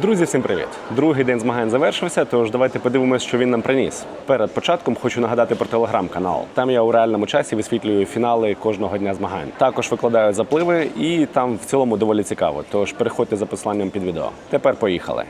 Друзі, всім привіт! Другий день змагань завершився, тож давайте подивимось, що він нам приніс. Перед початком хочу нагадати про телеграм-канал. Там я у реальному часі висвітлюю фінали кожного дня змагань. Також викладаю запливи, і там в цілому доволі цікаво. Тож переходьте за посиланням під відео. Тепер поїхали.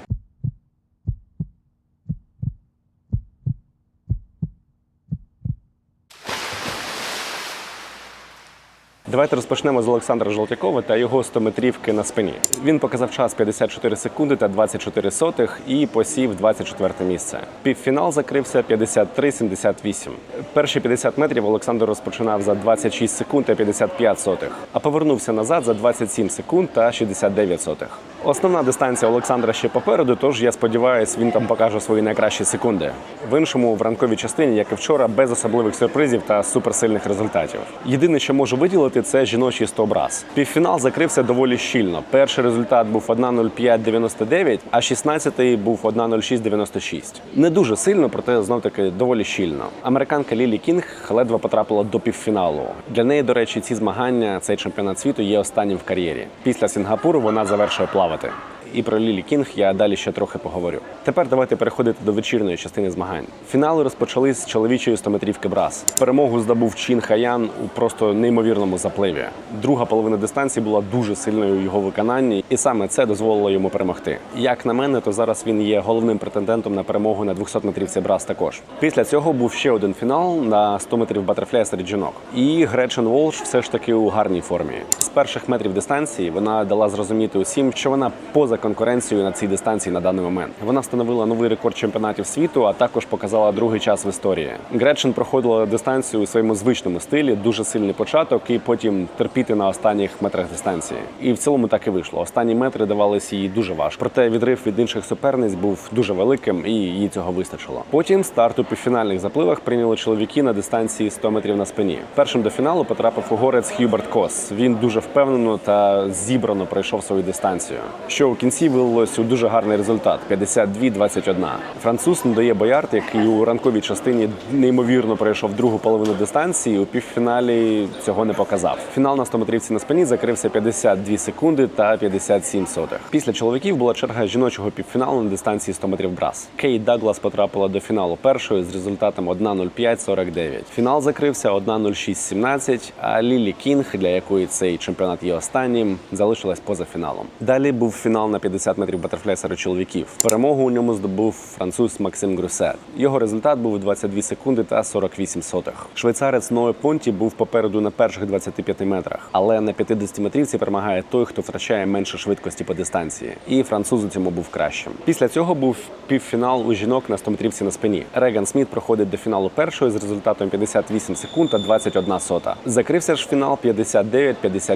Давайте розпочнемо з Олександра Жолтякова та його 100-метрівки на спині. Він показав час 54 секунди та 24 сотих і посів 24 місце. Півфінал закрився 53-78. Перші 50 метрів Олександр розпочинав за 26 секунд та 55 сотих, а повернувся назад за 27 секунд та 69 сотих. Основна дистанція Олександра ще попереду, тож я сподіваюся, він там покаже свої найкращі секунди. В іншому в ранковій частині, як і вчора, без особливих сюрпризів та суперсильних результатів. Єдине, що можу виділити, це жіночий стобраз. Півфінал закрився доволі щільно. Перший результат був 1.05.99, а 16-й був 1.06.96. Не дуже сильно, проте знов таки доволі щільно. Американка Лілі Кінг ледве потрапила до півфіналу. Для неї, до речі, ці змагання, цей чемпіонат світу є останнім в кар'єрі. Після Сінгапуру вона завершує плавати. І про Лілі Кінг я далі ще трохи поговорю. Тепер давайте переходити до вечірньої частини змагань. Фінали розпочались з чоловічої 100-метрівки брас. Перемогу здобув Чин Хаян у просто неймовірному запливі. Друга половина дистанції була дуже сильною у його виконанні, і саме це дозволило йому перемогти. Як на мене, то зараз він є головним претендентом на перемогу на 200 метрівці брас. Також після цього був ще один фінал на 100 метрів батерфляя серед жінок. І Гречен Волш все ж таки у гарній формі. Перших метрів дистанції вона дала зрозуміти усім, що вона поза конкуренцією на цій дистанції на даний момент. Вона встановила новий рекорд чемпіонатів світу, а також показала другий час в історії. Гречен проходила дистанцію у своєму звичному стилі, дуже сильний початок, і потім терпіти на останніх метрах дистанції. І в цілому так і вийшло. Останні метри давалися їй дуже важко. Проте відрив від інших суперниць був дуже великим, і їй цього вистачило. Потім старт у півфінальних запливах прийняли чоловіки на дистанції 100 метрів на спині. Першим до фіналу потрапив угорець Хьюберт Кос. Він дуже впевнено та зібрано пройшов свою дистанцію. Що у кінці вилилось у дуже гарний результат 52-21. Француз Ндоє Боярд, який у ранковій частині неймовірно пройшов другу половину дистанції, у півфіналі цього не показав. Фінал на 100 метрівці на спині закрився 52 секунди та 57 сотих. Після чоловіків була черга жіночого півфіналу на дистанції 100 метрів брас. Кейт Даглас потрапила до фіналу першою з результатом 1.05.49. Фінал закрився 1.06.17, а Лілі Кінг, для якої цей чемпіонат є останнім, залишилась поза фіналом. Далі був фінал на 50 метрів батерфляй серед чоловіків. Перемогу у ньому здобув француз Максим Грюсет. Його результат був 22 секунди та 48 сотих. Швейцарець Ное Понті був попереду на перших 25 метрах, але на 50 метрівці перемагає той, хто втрачає менше швидкості по дистанції. І француз у цьому був кращим. Після цього був півфінал у жінок на 100 метрівці на спині. Реган Сміт проходить до фіналу першої з результатом 58 секунд та 21 сота. Закрився ж фінал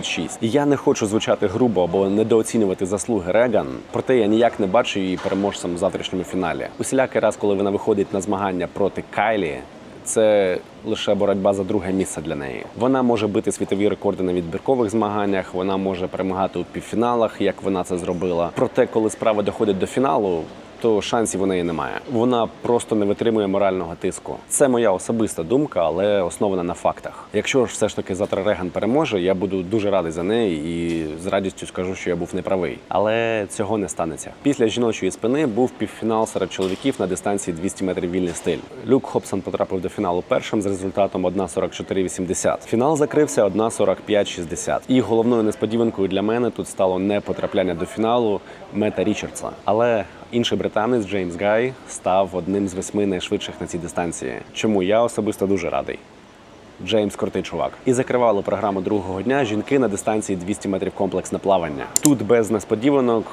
59-56. Я не хочу звучати грубо або недооцінювати заслуги Реган, проте я ніяк не бачу її переможцем в завтрашньому фіналі. Усілякий раз, коли вона виходить на змагання проти Кайлі. Це лише боротьба за друге місце для неї. Вона може бити світові рекорди на відбіркових змаганнях. Вона може перемагати у півфіналах, як вона це зробила. Проте, коли справа доходить до фіналу. То шансів у неї немає. Вона просто не витримує морального тиску. Це моя особиста думка, але основана на фактах. Якщо ж все ж таки завтра Реган переможе, я буду дуже радий за неї і з радістю скажу, що я був неправий. Але цього не станеться. Після жіночої спини був півфінал серед чоловіків на дистанції 200 метрів вільний стиль. Люк Хобсон потрапив до фіналу першим з результатом 1.44.80. Фінал закрився 1.45.60. І головною несподіванкою для мене тут стало не потрапляння до фіналу Мета Річардса. Але інший британець Джеймс Гай став одним з восьми найшвидших на цій дистанції. Чому я особисто дуже радий. Джеймс крутий чувак. І закривали програму другого дня жінки на дистанції 200 метрів комплексне плавання. Тут без несподіванок.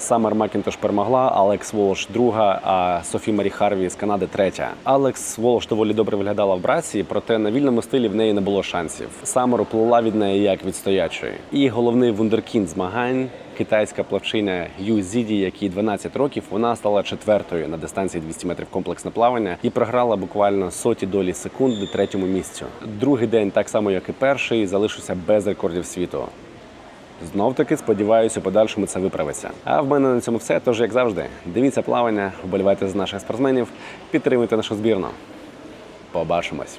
Самер Макінтош перемогла, Алекс Волош друга, а Софі Марі Харві з Канади третя. Алекс Волош доволі добре виглядала в браці, проте на вільному стилі в неї не було шансів. Самер уплила від неї як від стоячої. І головний вундеркінд змагань. Китайська плавчиня Ю Зіді, якій 12 років, вона стала четвертою на дистанції 200 метрів комплексне плавання і програла буквально соті долі секунди третьому місцю. Другий день, так само як і перший, залишився без рекордів світу. Знов таки сподіваюся, у подальшому це виправиться. А в мене на цьому все. Тож, як завжди, дивіться плавання, вболівайте з наших спортсменів, підтримуйте нашу збірну. Побачимось.